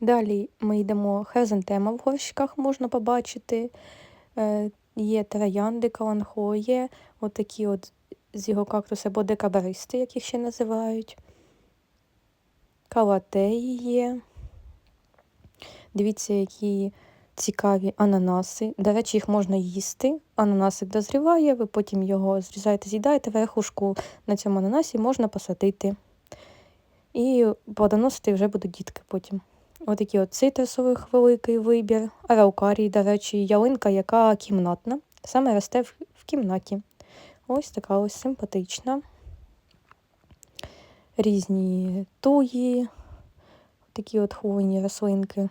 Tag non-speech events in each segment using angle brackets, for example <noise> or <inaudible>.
Далі ми йдемо хризантема в горщиках, можна побачити. Е, Є троянди, каланхоє, отакі от з його кактуси, або декабристи, як їх ще називають. Калатеї є. Дивіться, які цікаві ананаси. До речі, їх можна їсти. Ананасик дозріває, ви потім його зрізаєте, з'їдаєте, верхушку на цьому ананасі можна посадити. І плодоносити вже будуть дітки потім. Отакі от цитрусових великий вибір, араукарій, до речі, ялинка, яка кімнатна, саме росте в, кімнаті. Ось така ось симпатична. Різні туї, такі от хвойні рослинки.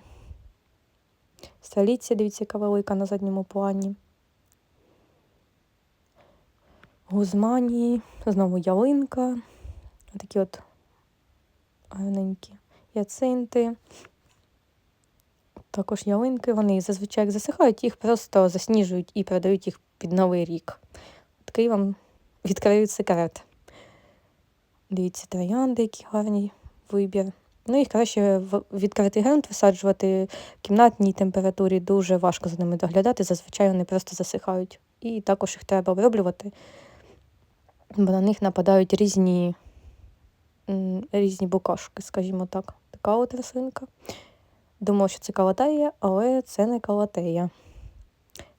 Століця, дивіться, яка велика на задньому плані. Гузманії, знову ялинка. Такі от гарненькі яцинти. Також ялинки, вони зазвичай як засихають, їх просто засніжують і продають їх під Новий рік. Такий вам відкриють секрет. Дивіться, троянди, який гарний вибір. Ну, їх краще в відкритий ґрунт висаджувати в кімнатній температурі, дуже важко за ними доглядати, зазвичай вони просто засихають. І також їх треба оброблювати, бо на них нападають різні, різні букашки, скажімо так. Така от рослинка. Думав, що це калатея, але це не калатея.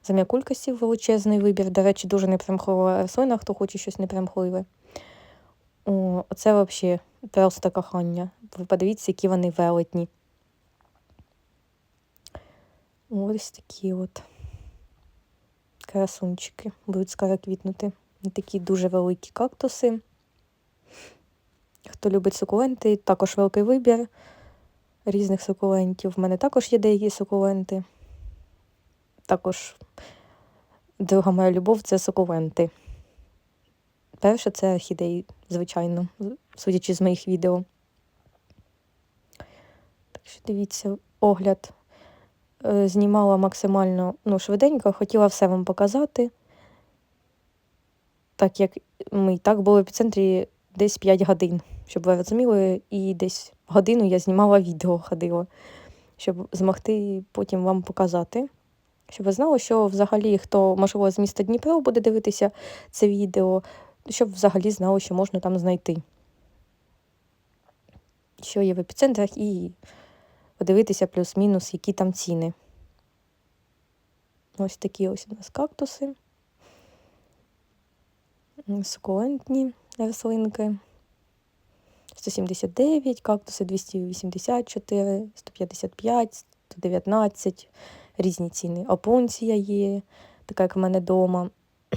Зам'якулькасів величезний вибір. До речі, дуже непримхлива рослина, хто хоче щось непримхливе. О, Оце взагалі просто кохання. Ви подивіться, які вони велетні. Ось такі от красунчики будуть скоро квітнути. Такі дуже великі кактуси. Хто любить сукуленти, також великий вибір різних сукулентів. У мене також є деякі сукуленти. Також друга моя любов це сукуленти. Перше це орхідеї, звичайно, судячи з моїх відео. Так що дивіться, огляд е, знімала максимально ну, швиденько, хотіла все вам показати. Так як ми і так були в епіцентрі десь 5 годин, щоб ви розуміли, і десь годину я знімала відео ходила, щоб змогти потім вам показати. Щоб ви знали, що взагалі, хто, можливо, з міста Дніпро буде дивитися це відео, щоб взагалі знали, що можна там знайти. Що є в епіцентрах, і подивитися плюс-мінус, які там ціни. Ось такі ось у нас кактуси. Сукулентні рослинки. 179, кактуси 284, 155, 119, різні ціни. Опунція є, така як в мене вдома,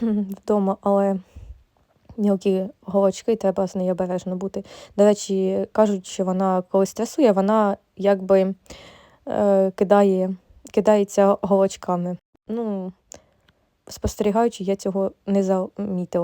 вдома, <clears throat> але мілкі голочки, треба з нею обережно бути. До речі, кажуть, що вона коли стресує, вона якби е, кидає, кидається голочками. Ну, спостерігаючи, я цього не замітила.